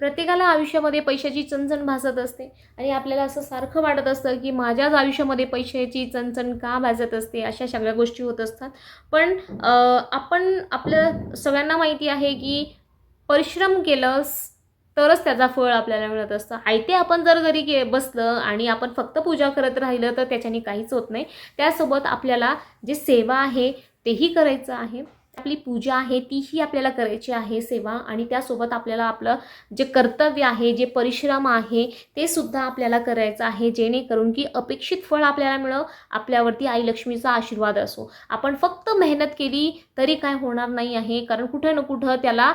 प्रत्येकाला आयुष्यामध्ये पैशाची चणचण भासत असते आणि आपल्याला असं सारखं वाटत असतं की माझ्याच आयुष्यामध्ये पैशाची चणचण का भासत असते अशा सगळ्या गोष्टी होत असतात. पण आपण आपल्या सगळ्यांना माहिती आहे की परिश्रम केलं तरच त्याचा फळ आपल्याला मिळत असतं. आयते आपण जर घरी के बसलं आणि आपण फक्त पूजा करत राहिलं तर त्याच्याने काहीच होत नाही. त्यासोबत आपल्याला जे सेवा आहे तेही करायचं आहे. आपली पूजा आहे तीही आपल्याला करायची आहे सेवा आणि त्यासोबत आपल्याला आपलं जे कर्तव्य आहे जे परिश्रम आहे ते सुद्धा आपल्याला करायचं आहे जेणेकरून की अपेक्षित फळ आपल्याला मिळव आपल्यावरती आई लक्ष्मीचा आशीर्वाद असो. आपण फक्त मेहनत केली तरी काय होणार नाही आहे कारण कुठं ना कुठं त्याला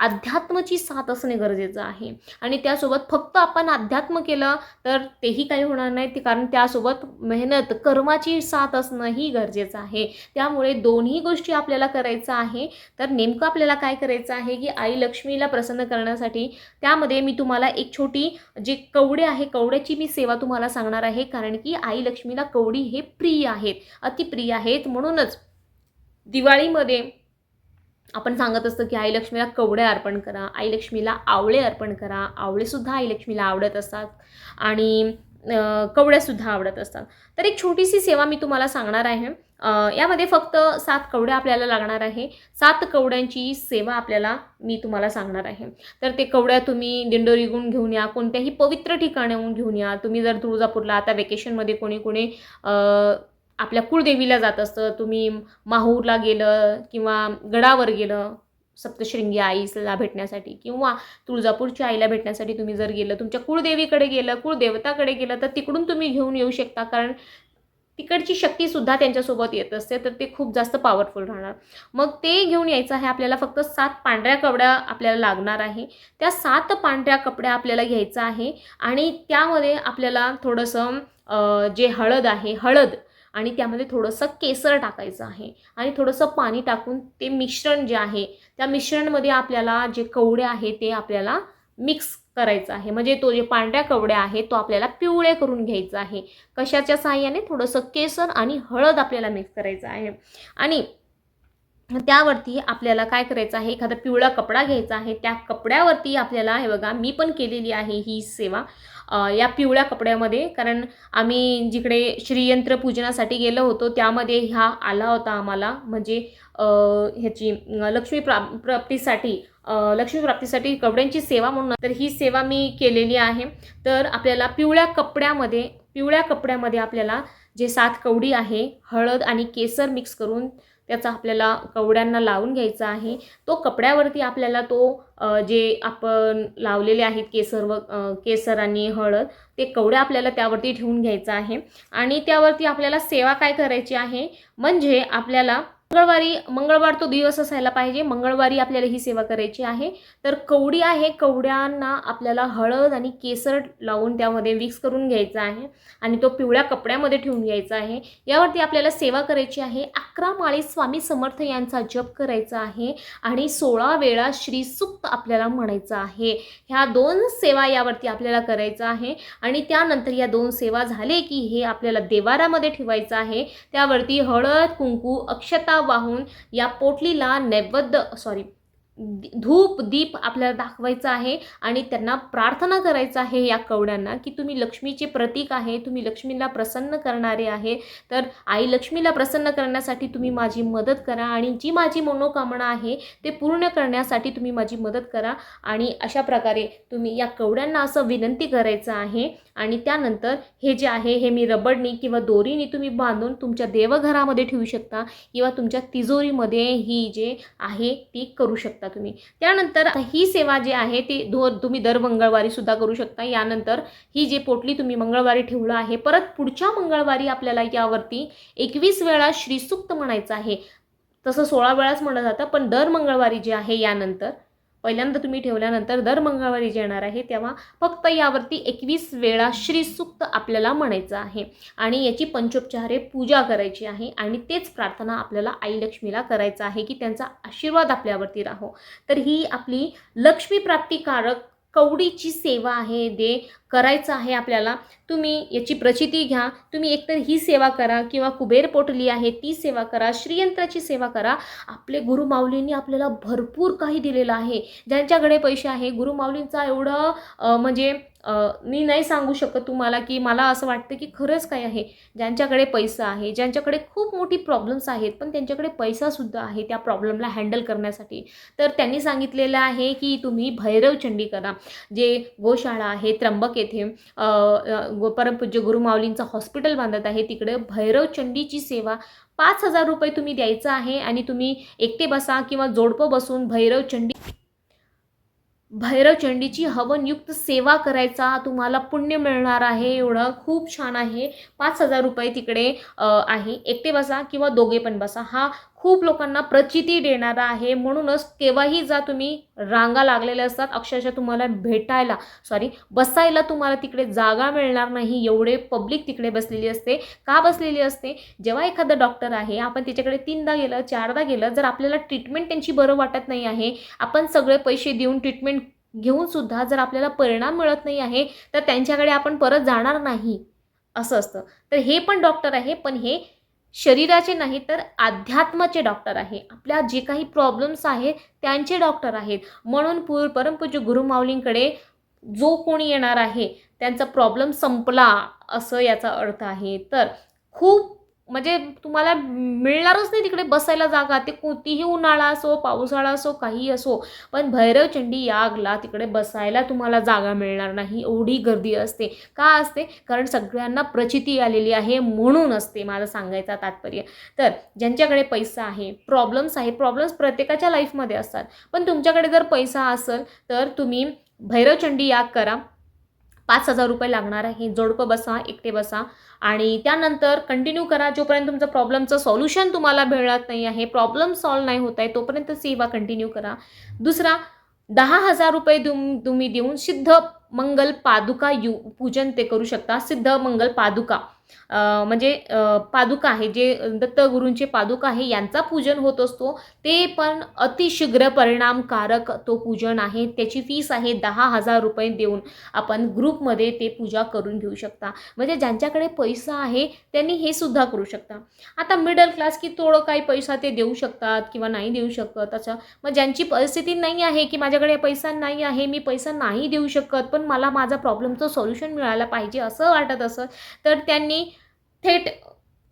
अध्यात्माची साथ असणे गरजेचं आहे. आणि त्यासोबत फक्त आपण अध्यात्म केलं तर तेही काही होणार नाही. ते कारण त्यासोबत मेहनत कर्माची साथ असणंही गरजेचं आहे. त्यामुळे दोन्ही गोष्टी आपल्याला करायचं आहे. तर नेमकं आपल्याला काय करायचं आहे की आई लक्ष्मीला प्रसन्न करण्यासाठी त्यामध्ये मी तुम्हाला एक छोटी जे कवडे आहे कवड्याची मी सेवा तुम्हाला सांगणार आहे. कारण की आई लक्ष्मीला कवडी हे प्रिय आहेत. अतिप्रिय आहेत. म्हणूनच दिवाळीमध्ये आपण सांगत असतो की आई लक्ष्मीला कवड्या अर्पण करा आई लक्ष्मीला आवळे अर्पण करा आवळेसुद्धा आई लक्ष्मीला आवडत असतात आणि कवड्यासुद्धा आवडत असतात. तर एक छोटीशी सेवा मी तुम्हाला सांगणार आहे. यामध्ये फक्त सात कवड्या आपल्याला लागणार आहे. सात कवड्यांची सेवा आपल्याला मी तुम्हाला सांगणार आहे. तर ते कवड्या तुम्ही दिंडोरीहून घेऊन या कोणत्याही पवित्र ठिकाणाहून घेऊन या. तुम्ही जर तुळजापूरला आता वेकेशनमध्ये कोणी कोणी आपल्या कुळदेवीला जात असतं. तुम्ही माहूरला गेलं किंवा गडावर गेलं सप्तशृंगी आईला भेटण्यासाठी किंवा तुळजापूरच्या आईला भेटण्यासाठी तुम्ही जर गेलं तुमच्या कुळदेवीकडे गेलं कुळदेवताकडे गेलं तर तिकडून तुम्ही घेऊन येऊ शकता. कारण तिकडची शक्तीसुद्धा त्यांच्यासोबत येत असते तर ते खूप जास्त पॉवरफुल राहणार. मग ते घेऊन यायचं आहे. आपल्याला फक्त सात पांढऱ्या कपड्या आपल्याला लागणार आहे. त्या सात पांढऱ्या कपड्या आपल्याला घ्यायचं आहे आणि त्यामध्ये आपल्याला थोडंसं जे हळद आहे हळद आणि त्यामध्ये थोडंसं केसर टाकायचं आहे. आणि थोडंसं पाणी टाकून ते मिश्रण जे आहे त्या मिश्रणमध्ये आपल्याला जे कवडे आहे ते आपल्याला मिक्स करायचं आहे. म्हणजे तो जे पांढऱ्या कवड्या आहे तो आपल्याला पिवळे करून घ्यायचा आहे. कशाच्या साहाय्याने थोडंसं केसर आणि हळद आपल्याला मिक्स करायचं आहे. आणि त्यावरती आपल्याला काय करायचं आहे? एखादा पिवळा कपडा घ्यायचा आहे. त्या कपड्यावरती आपल्याला हे बघा मी पण केलेली आहे ही सेवा या पिवळ्या कपड्यामध्ये. कारण आम्ही जिकडे श्रीयंत्र पूजनासाठी गेलो होतो त्यामध्ये ह्या आला होता आम्हाला. म्हणजे ह्याची लक्ष्मी प्रा प्राप्तीसाठी लक्ष्मीप्राप्तीसाठी लक्ष्मी प्राप्तीसाठी कपड्यांची सेवा म्हणून. तर ही सेवा मी केलेली आहे. तर आपल्याला पिवळ्या कपड्यामध्ये पिवळ्या कपड्यामध्ये आपल्याला जे सात कवडी आहे हळद आणि केसर मिक्स करून त्याचा आपल्याला कवड्यांना लावून घ्यायचा आहे. तो कपड्यावरती आपल्याला तो जे आपण लावलेले आहेत केसर व केसर आणि हळद ते कवड्या आपल्याला त्यावरती ठेवून घ्यायचं आहे. आणि त्यावरती आपल्याला सेवा काय करायची आहे? म्हणजे आपल्याला मंगळवारी मंगळवार तो दिवस असायला पाहिजे. मंगळवारी आपल्याला ही सेवा करायची आहे. तर कवडी आहे. कवड्यांना आपल्याला हळद आणि केसर लावून त्यामध्ये मिक्स करून घ्यायचा आहे आणि तो पिवळ्या कपड्यामध्ये ठेवून घ्यायचा आहे. यावरती आपल्याला सेवा करायची आहे. अकरा माळी स्वामी समर्थ यांचा जप करायचा आहे आणि सोळा वेळा श्रीसुक्त आपल्याला म्हणायचं आहे. ह्या दोन सेवा यावरती आपल्याला करायचं आहे आणि त्यानंतर या दोन सेवा झाले की हे आपल्याला देवारामध्ये ठेवायचं आहे. त्यावरती हळद कुंकू अक्षता वाहून या पोटलीला नैवेद्य सॉरी धूप दीप आपल्याला दाखवायचं आहे आणि त्यांना प्रार्थना करायचं आहे या कवड्यांना की तुम्ही लक्ष्मीचे प्रतीक आहे तुम्ही लक्ष्मीला प्रसन्न करणारे आहे. तर आई लक्ष्मीला प्रसन्न करण्यासाठी तुम्ही माझी मदत करा आणि जी माझी मनोकामना आहे ते पूर्ण करण्यासाठी तुम्ही माझी मदत करा. आणि अशा प्रकारे तुम्ही या कवड्यांना असं विनंती करायचं आहे. आणि त्यानंतर हे जे आहे हे मी रबडनी किंवा दोरीने तुम्ही बांधून तुमच्या देवघरामध्ये ठेवू शकता किंवा तुमच्या तिजोरीमध्ये ही जे आहे ती करू शकता तुम्ही. त्यानंतर ही सेवा जी आहे ती धो तुम्ही दर मंगळवारी सुद्धा करू शकता. यानंतर ही जी पोटली तुम्ही मंगळवारी ठेवलं आहे परत पुढच्या मंगळवारी आपल्याला यावरती एकवीस वेळा श्रीसूक्त म्हणायचं आहे. तसं सोळा वेळाच म्हणलं जातं पण दर मंगळवारी जे आहे यानंतर पहिल्यांदा तुम्ही ठेवल्यानंतर दर मंगळवारी जे येणार आहे तेव्हा फक्त यावरती एकवीस वेळा श्रीसूक्त आपल्याला म्हणायचं आहे. आणि याची पंचोपचारे पूजा करायची आहे आणि तेच प्रार्थना आपल्याला आई लक्ष्मीला करायचं आहे की त्यांचा आशीर्वाद आपल्यावरती राहो. तर ही आपली लक्ष्मी प्राप्तिकारक कवडीची सेवा आहे दे करायचं आहे आपल्याला. तुम्ही याची प्रचिती घ्या. तुम्ही एकतर ही सेवा करा किंवा कुबेर पोटली आहे ती सेवा करा श्रीयंत्राची सेवा करा. आपले गुरुमाऊलींनी आपल्याला भरपूर काही दिलेलं आहे. ज्यांच्याकडे पैसे आहे गुरुमाऊलींचा एवढं म्हणजे मी नाही सांगू शकत तुम्हाला की मला असं वाटतं की खरंच काय आहे. ज्यांच्याकडे पैसा आहे ज्यांच्याकडे खूप मोठी प्रॉब्लेम्स आहेत पण त्यांच्याकडे पैसासुद्धा आहे त्या प्रॉब्लेमला हँडल करण्यासाठी. तर त्यांनी सांगितलेलं आहे की तुम्ही भैरवचंडी करा जे गोशाळा आहे त्र्यंबक येथे परमपूज्य गुरुमाऊलींचं हॉस्पिटल बांधत आहे. तिकडे भैरवचंडीची सेवा पाच हजार रुपये तुम्ही द्यायचं आहे आणि तुम्ही एकटे बसा किंवा जोडपं बसून भैरवचंडी भैरवचंडीची हवनयुक्त सेवा करायचा तुम्हाला पुण्य मिळणार आहे एवढं खूप छान आहे. पाच हजार रुपये तिकडे आहे. एकटे बसा किंवा दोघे पण बसा. हा खूप लोकांना प्रचिती देणारा आहे. म्हणूनच केव्हाही जा तुम्ही रांगा लागलेल्या असतात अक्षरशः तुम्हाला भेटायला सॉरी बसायला तुम्हाला तिकडे जागा मिळणार नाही. एवढे पब्लिक तिकडे बसलेली असते. का बसलेली असते? जेव्हा एखादा डॉक्टर आहे आपण त्याच्याकडे तीनदा गेलं चारदा गेलं जर आपल्याला ट्रीटमेंट त्यांची बरं वाटत नाही आहे आपण सगळे पैसे देऊन ट्रीटमेंट घेऊन सुद्धा जर आपल्याला परिणाम मिळत नाही आहे तर त्यांच्याकडे आपण परत जाणार नाही. असं असतं. तर हे पण डॉक्टर आहे पण हे शरीराचे नाही तर अध्यात्माचे डॉक्टर आहे. आपल्या जे काही प्रॉब्लेम्स आहेत त्यांचे डॉक्टर आहेत. म्हणून पूर परमपूज्य गुरुमाऊलींकडे जो कोणी येणार आहे त्यांचा प्रॉब्लेम संपला असं याचा अर्थ आहे. तर खूप म्हणजे तुम्हाला मिळणारच नाही तिकडे बसायला जागा. ते कोणतीही उन्हाळा असो पावसाळा असो काही असो पण भैरवचंडी यागला तिकडे बसायला तुम्हाला जागा मिळणार नाही. एवढी गर्दी असते. का असते? कारण सगळ्यांना प्रचिती आलेली आहे म्हणून असते माझं सांगायचा तात्पर्य. तर ज्यांच्याकडे पैसा आहे प्रॉब्लेम्स आहे प्रॉब्लेम्स प्रत्येकाच्या लाईफमध्ये असतात. पण तुमच्याकडे जर पैसा असेल तर तुम्ही भैरवचंडी याग करा. पाच हजार रुपये लागणार आहे. जोडपं बसा एकटे बसा. आणि त्यानंतर कंटिन्यू करा. जोपर्यंत तुमचं प्रॉब्लेमचं सॉल्युशन तुम्हाला मिळत नाही आहे प्रॉब्लेम सॉल्व नाही होत आहे तोपर्यंत सेवा कंटिन्यू करा. दुसरा दहा हजार रुपये तुम तुम्ही देऊन सिद्ध मंगल पादुका यू पूजन ते करू शकता. सिद्ध मंगल पादुका. म्हणजे पादुका आहे जे दत्तगुरूंचे पादुका आहे यांचा पूजन होत असतो. ते पण अतिशीघ्र परिणामकारक तो पूजन आहे. त्याची फीस आहे दहा हजार रुपये देऊन आपण ग्रुपमध्ये ते पूजा करून घेऊ शकता. म्हणजे ज्यांच्याकडे पैसा आहे त्यांनी हे सुद्धा करू शकता. आता मिडल क्लास की थोडं काही पैसा ते देऊ शकतात किंवा नाही देऊ शकत असं. मग ज्यांची परिस्थिती नाही आहे की माझ्याकडे पैसा नाही आहे मी पैसा नाही देऊ शकत पण मला माझा प्रॉब्लेमचं सोल्युशन मिळायला पाहिजे असं वाटत असं तर त्यांनी थेट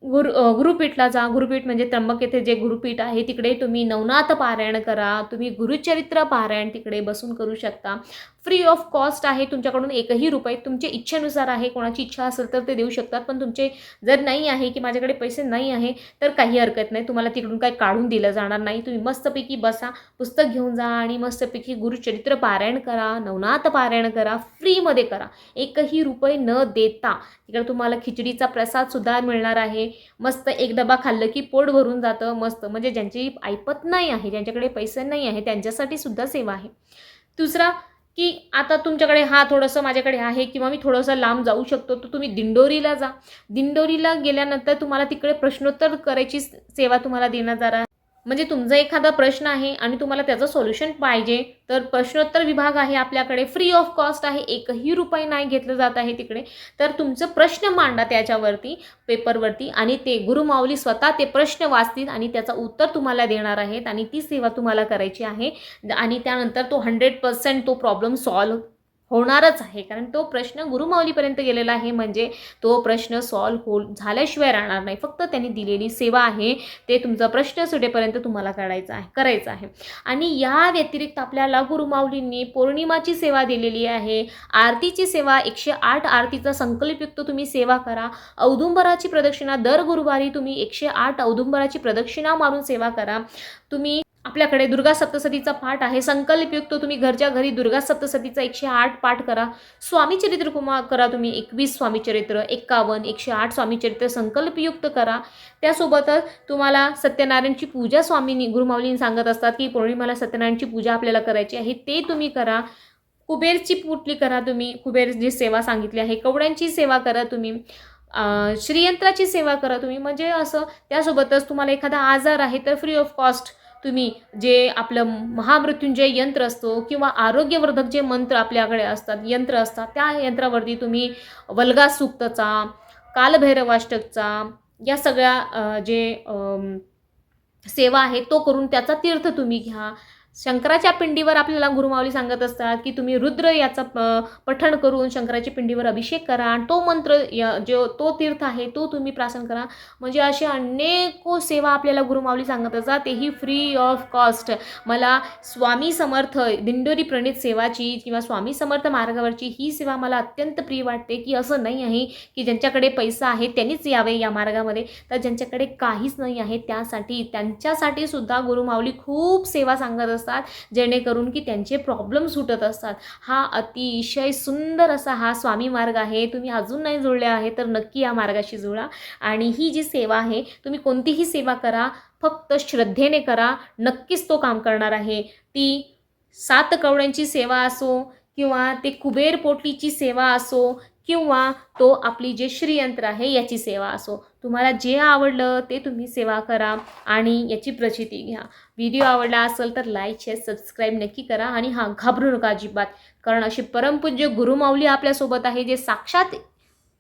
गुरु गुरुपीठला जा. गुरुपीठ म्हणजे त्र्यंबक येथे जे गुरुपीठ आहे तिकडे तुम्ही नवनाथ पारायण करा. तुम्ही गुरुचरित्र पारायण तिकडे बसून करू शकता. फ्री ऑफ कॉस्ट आहे तुमच्याकडून एकही रुपये तुमच्या इच्छेनुसार आहे कोणाची इच्छा असेल तर ते देऊ शकतात पण तुमचे जर नाही आहे की माझ्याकडे पैसे नाही आहे तर काही हरकत नाही. तुम्हाला तिकडून काही काढून दिलं जाणार नाही. तुम्ही मस्तपैकी बसा पुस्तक घेऊन जा आणि मस्तपैकी गुरुचरित्र पारायण करा नवनाथ पारायण करा फ्रीमध्ये करा. एकही रुपये न देता तिकडे तुम्हाला खिचडीचा प्रसादसुद्धा मिळणार आहे. मस्त एक डबा खाल्लं की पोट भरून जातं मस्त. म्हणजे ज्यांची ऐपत नाही आहे ज्यांच्याकडे पैसे नाही आहे त्यांच्यासाठी सुद्धा सेवा आहे. दुसरा की आता तुमच्याकडे हा थोडंसं माझ्याकडे आहे किंवा मी थोडंसं लांब जाऊ शकतो तर तुम्ही दिंडोरीला जा. दिंडोरीला गेल्यानंतर तुम्हाला तिकडे प्रश्नोत्तर करायची सेवा तुम्हाला देण्यात जाणार म्हणजे तुमचा एखादा प्रश्न आहे आणि तुम्हाला त्याचं सोल्युशन पाहिजे तर प्रश्नोत्तर विभाग आहे आपल्याकडे. फ्री ऑफ कॉस्ट आहे. एकही रुपये नाही घेतलं जात आहे तिकडे. तर तुमचं प्रश्न मांडा त्याच्यावरती पेपरवरती आणि ते गुरुमाऊली स्वतः ते प्रश्न वाचतील आणि त्याचं उत्तर तुम्हाला देणार आहेत आणि ती सेवा तुम्हाला करायची आहे. आणि त्यानंतर तो हंड्रेड पर्सेंट तो प्रॉब्लेम सॉल्व होणारच आहे. कारण तो प्रश्न गुरुमाऊलीपर्यंत गेलेला आहे. म्हणजे तो प्रश्न सॉल्व हो झाल्याशिवाय राहणार नाही. फक्त त्यांनी दिलेली सेवा आहे. ते तुमचा प्रश्न सुटेपर्यंत तुम्हाला काढायचा आहे करायचं आहे. आणि या व्यतिरिक्त आपल्याला गुरुमाऊलींनी पौर्णिमाची सेवा दिलेली आहे. आरतीची सेवा एकशे आठ आरतीचा संकल्पयुक्त तुम्ही सेवा करा. औदुंबराची प्रदक्षिणा दर गुरुवारी तुम्ही एकशे आठ औदुंबराची प्रदक्षिणा मारून सेवा करा. तुम्ही आपल्याकडे दुर्गा सप्तसतीचा पाठ आहे. संकल्पयुक्त तुम्ही घरच्या घरी दुर्गा सप्तसतीचा एकशे आठ पाठ करा. स्वामी चरित्र कुमा करा तुम्ही एकवीस स्वामी चरित्र एक्कावन्न एकशे आठ स्वामी चरित्र संकल्पयुक्त करा. त्यासोबतच तुम्हाला सत्यनारायणची पूजा स्वामींनी गुरुमाऊलींनी सांगत असतात की पौर्णिमाला सत्यनारायणची पूजा आपल्याला करायची आहे ते तुम्ही करा. कुबेरची पुटली करा तुम्ही. कुबेर जी सेवा सांगितली आहे. कवड्यांची सेवा करा तुम्ही. श्रीयंत्राची सेवा करा तुम्ही. म्हणजे असं त्यासोबतच तुम्हाला एखादा आजार आहे तर फ्री ऑफ कॉस्ट तुम्ही जे आपलं महामृत्युंजय यंत्र असतो किंवा आरोग्यवर्धक जे मंत्र आपल्याकडे असतात यंत्र असतात त्या यंत्रावरती तुम्ही वल्गा सुक्तचा कालभैरवाष्टकचा या सगळ्या जे सेवा आहे तो करून त्याचा तीर्थ तुम्ही घ्या. शंकराच्या पिंडीवर आपल्याला गुरुमावली सांगत असतात की तुम्ही रुद्र याचा प- पठण करून शंकराच्या पिंडीवर अभिषेक करा आणि तो मंत्र जो तो तीर्थ आहे तो तुम्ही प्रासन करा. म्हणजे असे अनेको सेवा आपल्याला गुरुमावली सांगत असतात. तेही फ्री ऑफ कॉस्ट मला स्वामी समर्थ दिंडोरी प्रणित सेवाची किंवा स्वामी समर्थ मार्गावरची ही सेवा मला अत्यंत प्रिय वाटते की असं नाही आहे की ज्यांच्याकडे पैसा आहे त्यांनीच यावे या मार्गामध्ये. तर ज्यांच्याकडे काहीच नाही आहे त्यासाठी त्यांच्यासाठी सुद्धा गुरुमावली खूप सेवा सांगत असतात. जेणेकरून की त्यांचे प्रॉब्लेम सुटत असतात. हा अतिशय सुंदर असा हा स्वामी मार्ग आहे. तुम्ही अजून नाही जुळले आहे तर नक्की या मार्गाशी जुळा. आणि ही जी सेवा आहे तुम्ही कोणतीही सेवा करा फक्त श्रद्धेने करा. नक्कीच तो काम करणार आहे. ती सात कवड्यांची सेवा असो किंवा ते कुबेर पोटलीची सेवा असो किंवा तो आपली जे श्रीयंत्र आहे याची सेवा असो. तुम्हाला जे आवडलं ते तुम्ही सेवा करा आणि याची प्रचिती घ्या. व्हिडिओ आवडला असेल तर लाईक शेअर सबस्क्राईब नक्की करा आणि हां घाबरू नका अजिबात. कारण असे परमपूज्य गुरुमाऊली आपल्यासोबत आहे जे साक्षात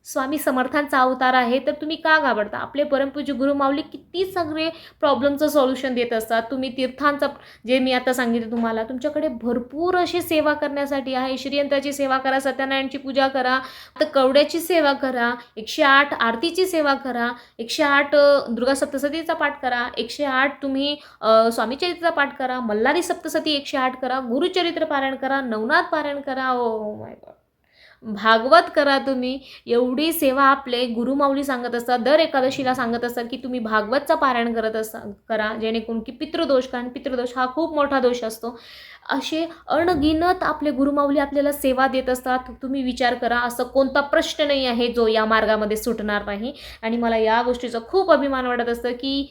स्वामी समर्थांचा अवतार आहे तर तुम्ही का घाबरता? आपले परमपूज्य गुरुमाऊली किती सगळे प्रॉब्लेमचं सोल्युशन देत असतात. तुम्ही तीर्थांचा जे मी आता सांगितलं तुम्हाला तुमच्याकडे भरपूर अशी सेवा करण्यासाठी आहे. श्रीयंत्राची सेवा करा सत्यनारायणची पूजा करा तर कवड्याची सेवा करा एकशे आठ आरतीची सेवा करा एकशे आठ दुर्गा सप्तसतीचा पाठ करा एकशे आठ तुम्ही अ, स्वामीचरित्राचा पाठ करा मल्हारी सप्तसती एकशे आठ करा गुरुचरित्र पारायण करा नवनाथ पारायण करा. ओ माय गॉड भागवत करा तुम्ही. एवढी सेवा आपले गुरुमाऊली सांगत असतात. दर एकादशीला सांगत असतात की तुम्ही भागवतचा पारायण करत असा करा. जेणेकरून की पितृदोष कारण पितृदोष हा खूप मोठा दोष असतो. असे अणगिनत आपले गुरुमाऊली आपल्याला सेवा देत असतात. तुम्ही विचार करा असं कोणता प्रश्न नाही आहे जो या मार्गामध्ये सुटणार नाही. आणि मला या गोष्टीचा खूप अभिमान वाटत असतं की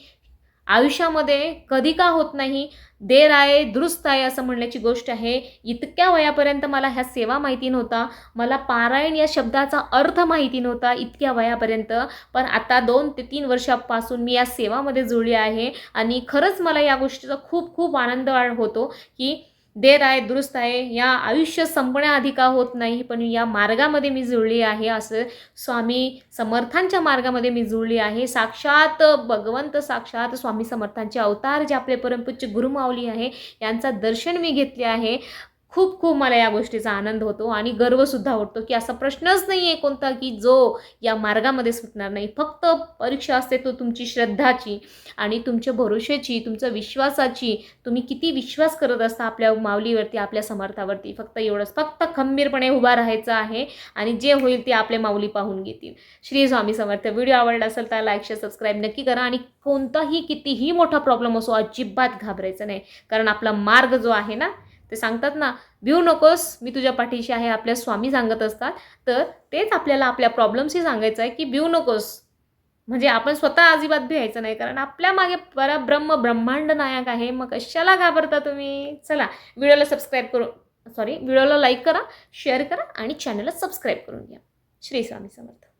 आयुष्यामध्ये कधी का होत नाही देर आहे दुरुस्त आहे असं म्हणण्याची गोष्ट आहे. इतक्या वयापर्यंत मला ह्या सेवा माहिती नव्हता. मला पारायण या शब्दाचा अर्थ माहिती नव्हता इतक्या वयापर्यंत. पण आता दोन ते तीन वर्षापासून मी या सेवामध्ये जुळली आहे आणि खरंच मला या गोष्टीचा खूप खूप आनंद होतो की देर आहे दुरुस्त आहे या आयुष्य संपण्याआधी का होत नाही पण या मार्गामध्ये मी जुळली आहे असं स्वामी समर्थांच्या मार्गामध्ये मी जुळली आहे. साक्षात भगवंत साक्षात स्वामी समर्थांचे अवतार जे आपले परमपूज्य गुरुमावली आहे यांचा दर्शन मी घेतले आहे. खूप खूप मला या गोष्टीचा आनंद होतो आणि गर्वसुद्धा वाटतो की असा प्रश्नच नाही आहे कोणता की जो या मार्गामध्ये सुटणार नाही. फक्त परीक्षा असते तो तुमची श्रद्धाची आणि तुमच्या भरोश्याची तुमच्या विश्वासाची. तुम्ही किती विश्वास करत असता आपल्या माऊलीवरती आपल्या समर्थावरती. फक्त एवढंच. फक्त खंबीरपणे उभा राहायचं आहे आणि जे होईल ते आपले माऊली पाहून घेतील. श्री स्वामी समर्थ. व्हिडिओ आवडला असेल तर लाईक शेअर सबस्क्राईब नक्की करा आणि कोणताही कितीही मोठा प्रॉब्लेम असो अजिबात घाबरायचं नाही. कारण आपला मार्ग जो आहे ना ते सांगतात ना भिऊ नकोस मी तुझ्या पाठीशी आहे आपल्या स्वामी सांगत असतात. तर तेच आपल्याला आपल्या प्रॉब्लेम्सही सांगायचं आहे की भिऊ नकोस. म्हणजे आपण स्वतः अजिबात भियायचं नाही कारण आपल्या मागे परब्रह्म ब्रह्मांड नायक आहे. मग कशाला घाबरता तुम्ही? चला व्हिडिओला सबस्क्राईब करू सॉरी व्हिडिओला लाईक करा शेअर करा आणि चॅनलला सबस्क्राईब करून घ्या. श्री स्वामी समर्थ.